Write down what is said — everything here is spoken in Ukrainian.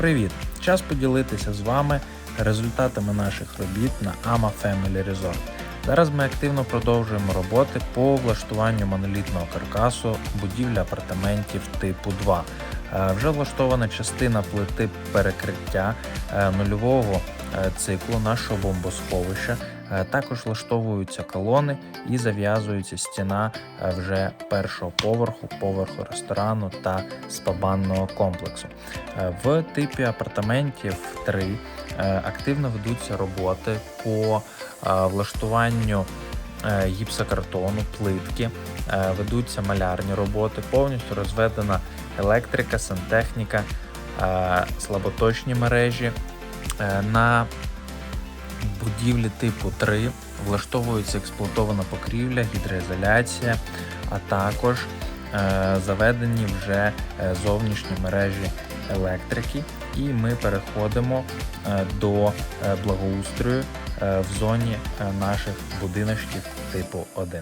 Привіт! Час поділитися з вами результатами наших робіт на AMA Family Resort. Зараз ми активно продовжуємо роботи по влаштуванню монолітного каркасу будівлі апартаментів типу 2. Е, Вже влаштована частина плити перекриття е, нульового е, циклу нашого бомбосховища. Е, Також влаштовуються колони і зав'язується стіна е, вже першого поверху, поверху ресторану та спабанного комплексу. Е, В типі апартаментів 3 е, активно ведуться роботи по влаштуванню гіпсокартону, плитки, ведуться малярні роботи, повністю розведена електрика, сантехніка, слаботочні мережі. На будівлі типу 3 влаштовується експлуатована покрівля, гідроізоляція, а також е, заведені вже е, зовнішні мережі електрики, і ми переходимо е, до е, благоустрою е, в зоні е, наших будиночків типу 1.